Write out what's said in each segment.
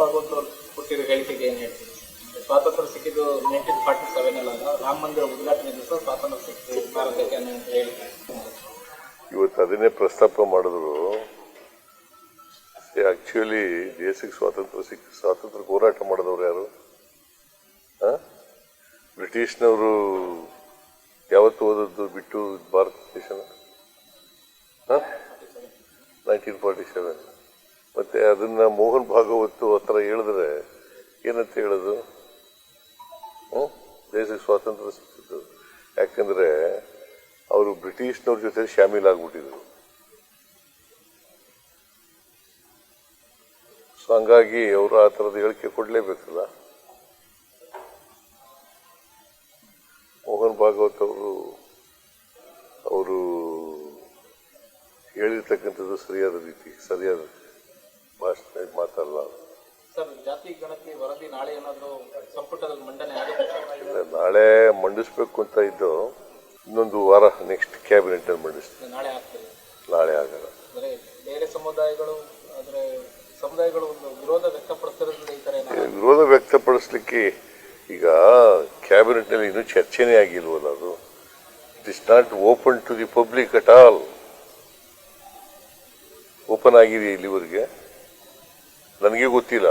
ಭಾಗವತ್ ಅವರು ಕೊಟ್ಟಿರೋ ಹೇಳಿಕೆಗೆ ಏನು ಹೇಳ್ತೀವಿ ಸ್ವಾತಂತ್ರ್ಯ ಸಿಕ್ಕಿದ್ದು ನೈನ್ಟೀನ್ ಫಾರ್ಟಿ ಸೆವೆನ್ ಅಲ್ಲ ರಾಮ ಮಂದಿರ ಉದ್ಘಾಟನೆ ದಿವಸ ಸ್ವಾತಂತ್ರ್ಯ ಸಿಕ್ಕಿದ್ದು ಭಾರತಕ್ಕೆ ಹೇಳಿಕೆ. ಇವತ್ತು ಅದನ್ನೇ ಪ್ರಸ್ತಾಪ ಮಾಡಿದ್ರು. ಆಕ್ಚುಲಿ ದೇಶಕ್ಕೆ ಸ್ವಾತಂತ್ರ್ಯ ಸಿಕ್ಕ ಸ್ವಾತಂತ್ರ್ಯ ಹೋರಾಟ ಮಾಡಿದವ್ರು ಯಾರು? ಬ್ರಿಟಿಷ್ನವರು ಯಾವತ್ತು ಓದದ್ದು ಬಿಟ್ಟು ಭಾರತ ದೇಶನ ನೈನ್ಟೀನ್ ಫಾರ್ಟಿ ಸೆವೆನ್ ಮತ್ತೆ ಅದನ್ನ ಮೋಹನ್ ಭಾಗವತ್ ಹತ್ರ ಹೇಳಿದ್ರೆ ಏನಂತ ಹೇಳೋದು? ದೇಶಕ್ಕೆ ಸ್ವಾತಂತ್ರ್ಯ ಸಿಕ್ಕಿದ್ದು. ಯಾಕಂದ್ರೆ ಅವರು ಬ್ರಿಟಿಷ್ನವ್ರ ಜೊತೆ ಶಾಮೀಲಾಗ್ಬಿಟ್ಟಿದ್ರು ಸೊ ಹಂಗಾಗಿ ಅವರು ಆ ಥರದ ಹೇಳಿಕೆ ಕೊಡಲೇಬೇಕಲ್ಲ? ಮೋಹನ್ ಭಾಗವತ್ ಅವರು ಅವರು ಹೇಳಿರ್ತಕ್ಕಂಥದ್ದು ಸರಿಯಾದ ರೀತಿ ಸರಿಯಾದ ಭಾಷಣ ಮಾತಲ್ಲ ಸರ್ ಜಾತಿ ಗಣತಿ ವರದಿ ನಾಳೆ ಏನಾದರೂ ಸಂಪುಟದಲ್ಲಿ ಮಂಡನೆ ಇಲ್ಲ ನಾಳೆ ಮಂಡಿಸ್ಬೇಕು ಅಂತ ಇದ್ದು ಇನ್ನೊಂದು ವಾರ ನೆಕ್ಸ್ಟ್ ಕ್ಯಾಬಿನೆಟ್ ಅಲ್ಲಿ ಮಂಡಿಸ್ತೀವಿ ನಾಳೆ ಆಗ್ತದೆ. ನಾಳೆ ಆಗಲ್ಲ. ಅಂದರೆ ಬೇರೆ ಸಮುದಾಯಗಳು ಅಂದರೆ ಸಮುದಾಯಗಳು ಒಂದು ವಿರೋಧ ವ್ಯಕ್ತಪಡಿಸಿರೋದ್ರಿಂದ ಈ ಥರ ಏನಾದ್ರು ವಿರೋಧ ವ್ಯಕ್ತಪಡಿಸ್ಲಿಕ್ಕೆ ಈಗ ಕ್ಯಾಬಿನೆಟ್ನಲ್ಲಿ ಇನ್ನೂ ಚರ್ಚೆನೇ ಆಗಿಲ್ವಲ್ಲ ಅದು? It is not open to the public at all open ಆಗಿದೆ ಇಲ್ಲಿವರೆಗೆ? ನನಗೆ ಗೊತ್ತಿಲ್ಲ.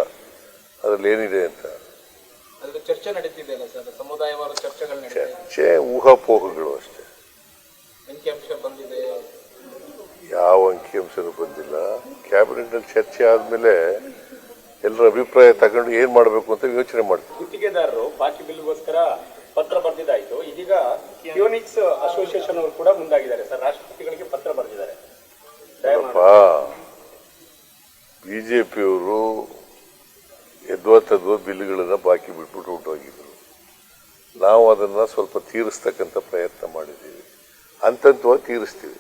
ಅದರಲ್ಲಿ ಏನಿದೆ ಅಂತ. ಚರ್ಚೆ ನಡೀತಿದೆಯಲ್ಲ ಸರ್? ಸಮುದಾಯವಾರ ಚರ್ಚೆಗಳು ಚರ್ಚೆ ಊಹಾಪೋಹಗಳು ಅಷ್ಟೇ. ಅಂಕಿಅಂಶ ಬಂದಿದೆ. ಯಾವ ಅಂಕಿಅಂಶನೂ ಬಂದಿಲ್ಲ. ಕ್ಯಾಬಿನೆಟ್ನಲ್ಲಿ ಚರ್ಚೆ ಆದಮೇಲೆ ಎಲ್ಲರ ಅಭಿಪ್ರಾಯ ತಗೊಂಡು ಏನು ಮಾಡಬೇಕು ಅಂತ ಯೋಚನೆ ಮಾಡ್ತೀವಿ. ಗುತ್ತಿಗೆದಾರರು ಬಾಕಿ ಬಿಲ್ಗೋಸ್ಕರ ಪತ್ರ ಬರೆದಿದ್ದಾಯ್ತು. ಇದೀಗ ಯೂನಿಕ್ಸ್ ಅಸೋಸಿಯೇಷನ್ ಅವರು ಕೂಡ ಮುಂದಾಗಿದ್ದಾರೆ ಸರ್. ರಾಷ್ಟ್ರಪತಿಗಳಿಗೆ ಪತ್ರ ಬರೆದಿದ್ದಾರೆ. ಅಪ್ಪ ಬಿಜೆಪಿಯವರು ತದ್ವಾ ಬಿಲ್ಗಳನ್ನ ಬಾಕಿ ಬಿಟ್ಬಿಟ್ಟು ಹೊರಟೋಗಿದ್ರು ನಾವು ಅದನ್ನು ಸ್ವಲ್ಪ ತೀರಿಸ್ತಕ್ಕಂಥ ಪ್ರಯತ್ನ ಮಾಡಿದ್ದೀವಿ. ಅಂತಂತವಾಗಿ ತೀರಿಸ್ತೀವಿ.